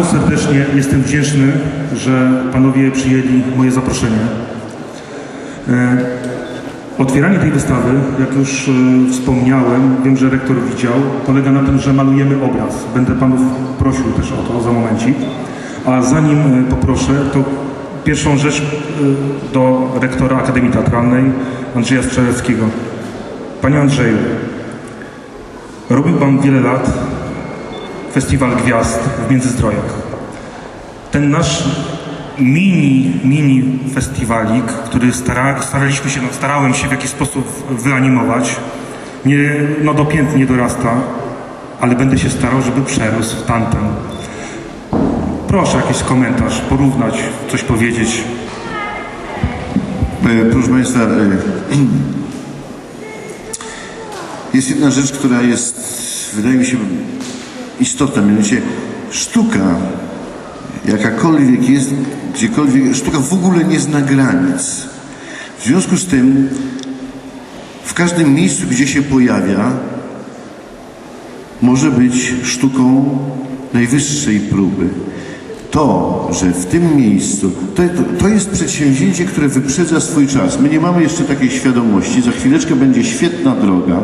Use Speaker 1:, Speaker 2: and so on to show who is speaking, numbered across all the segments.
Speaker 1: Bardzo serdecznie jestem wdzięczny, że panowie przyjęli moje zaproszenie. E, Otwieranie tej wystawy, jak już e, wspomniałem, wiem, że rektor widział, polega na tym, że malujemy obraz. Będę panów prosił też o to za momencik. A zanim e, poproszę, to pierwszą rzecz do rektora Akademii Teatralnej Andrzeja Strzeleckiego. Panie Andrzeju, robił pan wiele lat Festiwal Gwiazd w Międzyzdrojach. Ten nasz mini, mini festiwalik, który stara, staraliśmy się, no, starałem się w jakiś sposób wyanimować, nie, no do pięt nie dorasta, ale będę się starał, żeby przerósł tamten. Proszę jakiś komentarz, porównać, coś powiedzieć.
Speaker 2: E, Proszę Państwa, e, jest jedna rzecz, która jest, wydaje mi się, istotna, mianowicie sztuka, jakakolwiek jest, gdziekolwiek, sztuka w ogóle nie zna granic. W związku z tym, w każdym miejscu, gdzie się pojawia, może być sztuką najwyższej próby. To, że w tym miejscu, to, to, jest przedsięwzięcie, które wyprzedza swój czas. My nie mamy jeszcze takiej świadomości. Za chwileczkę będzie świetna droga.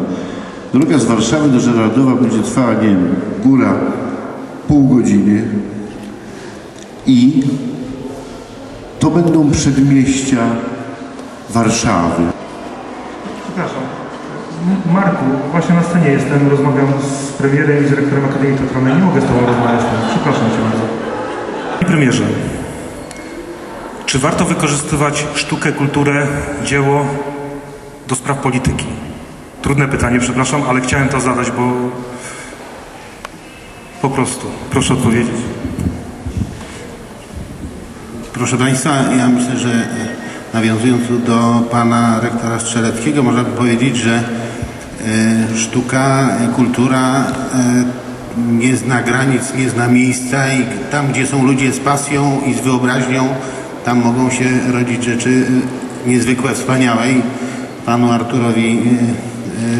Speaker 2: Droga z Warszawy do Żerardowa będzie trwała, nie wiem, góra pół godziny. I to będą przedmieścia Warszawy.
Speaker 1: Przepraszam. Marku, właśnie na scenie jestem, rozmawiam z premierem i z dyrektorem Akademii Teatralnej. Nie mogę z Tobą rozmawiać. Przepraszam Cię bardzo. Panie premierze, czy warto wykorzystywać sztukę, kulturę, dzieło do spraw polityki? Trudne pytanie, przepraszam, ale chciałem to zadać, bo po prostu. Proszę odpowiedzieć.
Speaker 3: Proszę Państwa, ja myślę, że e, nawiązując do Pana Rektora Strzeleckiego, można by powiedzieć, że e, sztuka, e, kultura nie zna granic, nie zna miejsca i tam, gdzie są ludzie z pasją i z wyobraźnią, tam mogą się rodzić rzeczy niezwykłe, wspaniałe i Panu Arturowi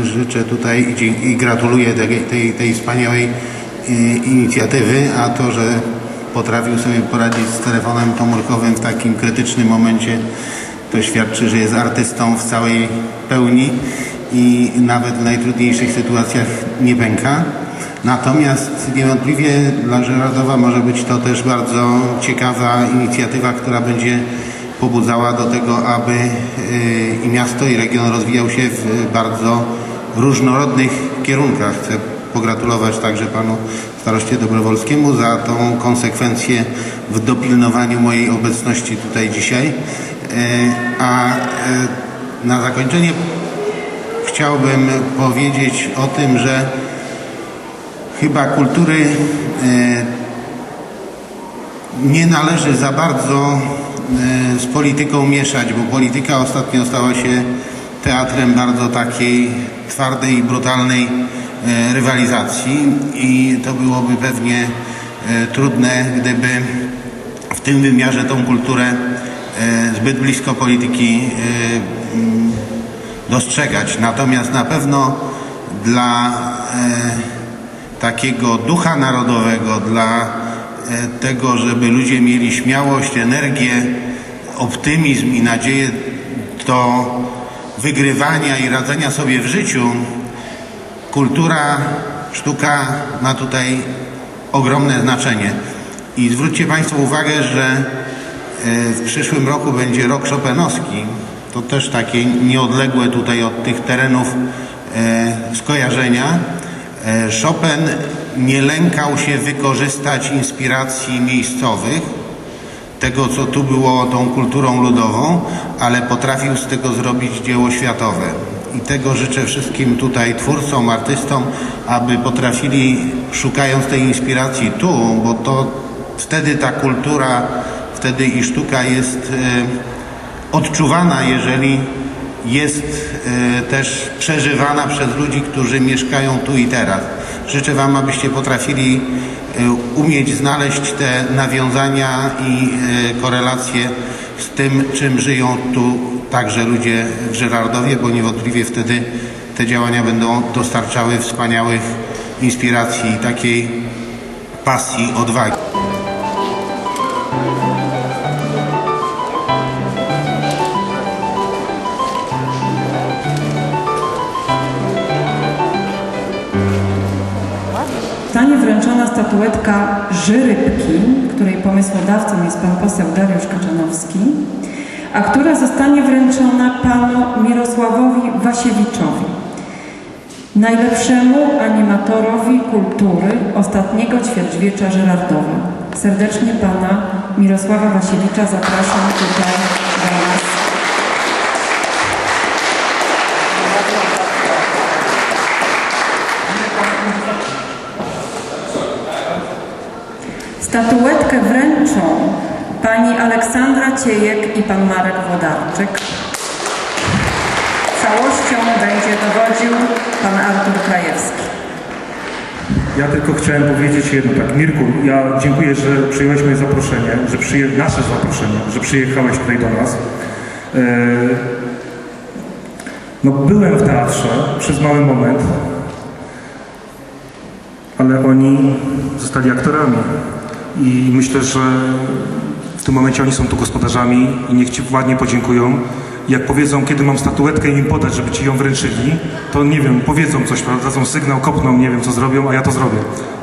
Speaker 3: życzę tutaj i gratuluję tej, tej, tej wspaniałej e, inicjatywy, a to, że potrafił sobie poradzić z telefonem komórkowym w takim krytycznym momencie, to świadczy, że jest artystą w całej pełni i nawet w najtrudniejszych sytuacjach nie pęka. Natomiast niewątpliwie dla Żeradowa może być to też bardzo ciekawa inicjatywa, która będzie pobudzała do tego, aby y, i miasto, i region rozwijał się w bardzo różnorodnych kierunkach. Chcę pogratulować także panu staroście Dobrowolskiemu za tą konsekwencję w dopilnowaniu mojej obecności tutaj dzisiaj. E, A e, na zakończenie chciałbym powiedzieć o tym, że chyba kultury nie należy za bardzo z polityką mieszać, bo polityka ostatnio stała się teatrem bardzo takiej twardej i brutalnej e, rywalizacji i to byłoby pewnie e, trudne, gdyby w tym wymiarze tą kulturę e, zbyt blisko polityki e, dostrzegać. Natomiast na pewno dla e, takiego ducha narodowego, dla e, tego, żeby ludzie mieli śmiałość, energię, optymizm i nadzieję do wygrywania i radzenia sobie w życiu, kultura, sztuka ma tutaj ogromne znaczenie. I zwróćcie Państwo uwagę, że e, w przyszłym roku będzie rok Chopinowski. To też takie nieodległe tutaj od tych terenów e, skojarzenia. E, Chopin nie lękał się wykorzystać inspiracji miejscowych, tego, co tu było tą kulturą ludową, ale potrafił z tego zrobić dzieło światowe. I tego życzę wszystkim tutaj twórcom, artystom, aby potrafili, szukając tej inspiracji tu, bo to wtedy ta kultura, wtedy i sztuka jest e, odczuwana, jeżeli jest e, też przeżywana przez ludzi, którzy mieszkają tu i teraz. Życzę Wam, abyście potrafili e, umieć znaleźć te nawiązania i e, korelacje z tym, czym żyją tu także ludzie w Żerardowie, bo niewątpliwie wtedy te działania będą dostarczały wspaniałych inspiracji i takiej pasji, odwagi.
Speaker 4: Statuetka Żyrybki, której pomysłodawcą jest pan poseł Dariusz Kaczanowski, a która zostanie wręczona panu Mirosławowi Wasiewiczowi, najlepszemu animatorowi kultury ostatniego ćwierćwiecza Żyrardowa. Serdecznie pana Mirosława Wasiewicza zapraszam tutaj do nas. Statuetkę wręczą pani Aleksandra Ciejek i pan Marek Włodarczyk. Całością będzie dowodził pan Artur Krajewski.
Speaker 1: Ja tylko chciałem powiedzieć jedno tak. Mirku, ja dziękuję, że przyjąłeś moje zaproszenie, że nasze zaproszenie, że przyjechałeś tutaj do nas. E, No byłem w teatrze przez mały moment, ale oni zostali aktorami. I myślę, że w tym momencie oni są tu gospodarzami i niech Ci ładnie podziękują. Jak powiedzą, kiedy mam statuetkę im podać, żeby Ci ją wręczyli, to nie wiem, powiedzą coś, dadzą sygnał, kopną, nie wiem co zrobią, a ja to zrobię.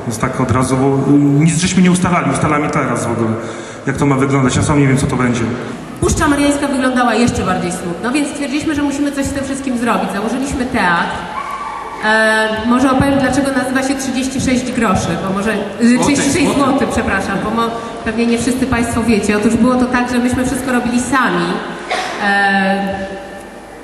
Speaker 1: Więc tak od razu, bo nic żeśmy nie ustalali, ustalamy teraz w ogóle, jak to ma wyglądać. Ja sam nie wiem, co to będzie.
Speaker 5: Puszcza Mariańska wyglądała jeszcze bardziej smutno, więc stwierdziliśmy, że musimy coś z tym wszystkim zrobić. Założyliśmy teatr. E, może opowiem, dlaczego nazywa się 36 groszy, bo może... y, 36 zł, przepraszam, bo mo, pewnie nie wszyscy Państwo wiecie. Otóż było to tak, że myśmy wszystko robili sami. E,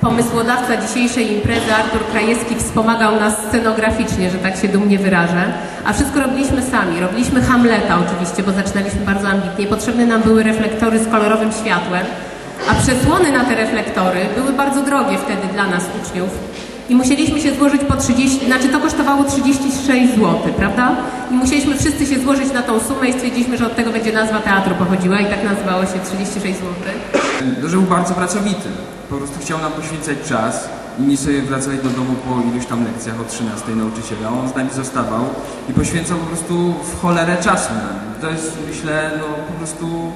Speaker 5: Pomysłodawca dzisiejszej imprezy, Artur Krajewski, wspomagał nas scenograficznie, że tak się dumnie wyrażę. A wszystko robiliśmy sami. Robiliśmy Hamleta oczywiście, bo zaczynaliśmy bardzo ambitnie. Potrzebne nam były reflektory z kolorowym światłem, a przesłony na te reflektory były bardzo drogie wtedy dla nas, uczniów. I musieliśmy się złożyć po 30, znaczy to kosztowało 36 zł, prawda? I musieliśmy wszyscy się złożyć na tą sumę i stwierdziliśmy, że od tego będzie nazwa teatru pochodziła i tak nazywało się 36 zł.
Speaker 6: No, że był bardzo pracowity. Po prostu chciał nam poświęcać czas. Inni sobie wracali do domu po iluś tam lekcjach o 13 nauczyciela. On z nami zostawał i poświęcał po prostu w cholerę czasu nam. To jest, myślę, no po prostu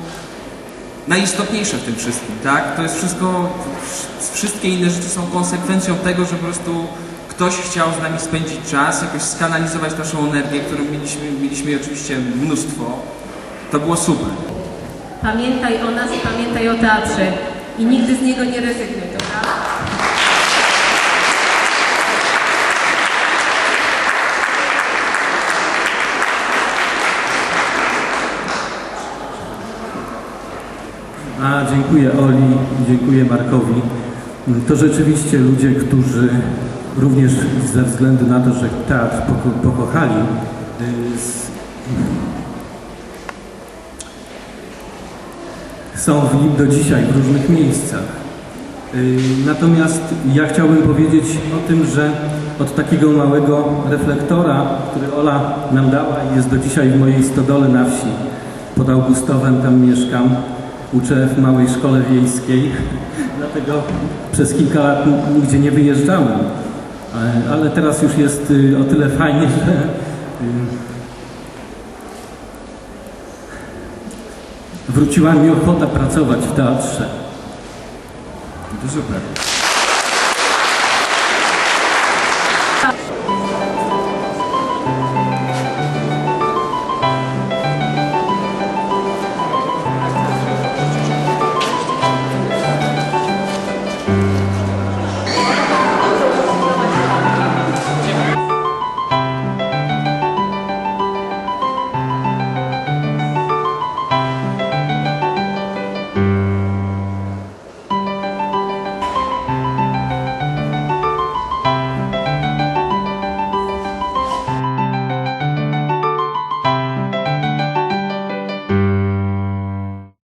Speaker 6: najistotniejsze w tym wszystkim, tak? To jest wszystko, wszystkie inne rzeczy są konsekwencją tego, że po prostu ktoś chciał z nami spędzić czas, jakoś skanalizować naszą energię, którą mieliśmy, mieliśmy oczywiście mnóstwo. To było super.
Speaker 5: Pamiętaj o nas i pamiętaj o teatrze. I nigdy z niego nie rezygnuj,
Speaker 7: A dziękuję Oli, dziękuję Markowi. To rzeczywiście ludzie, którzy również ze względu na to, że teatr poko- pokochali, y, są w nim do dzisiaj w różnych miejscach. Y, Natomiast ja chciałbym powiedzieć o tym, że od takiego małego reflektora, który Ola nam dała i jest do dzisiaj w mojej stodole na wsi, pod Augustowem tam mieszkam, uczę w małej szkole wiejskiej, dlatego przez kilka lat nigdzie nie wyjeżdżałem. E, Ale teraz już jest y, o tyle fajnie, że y, wróciła mi ochota pracować w teatrze.
Speaker 6: To super.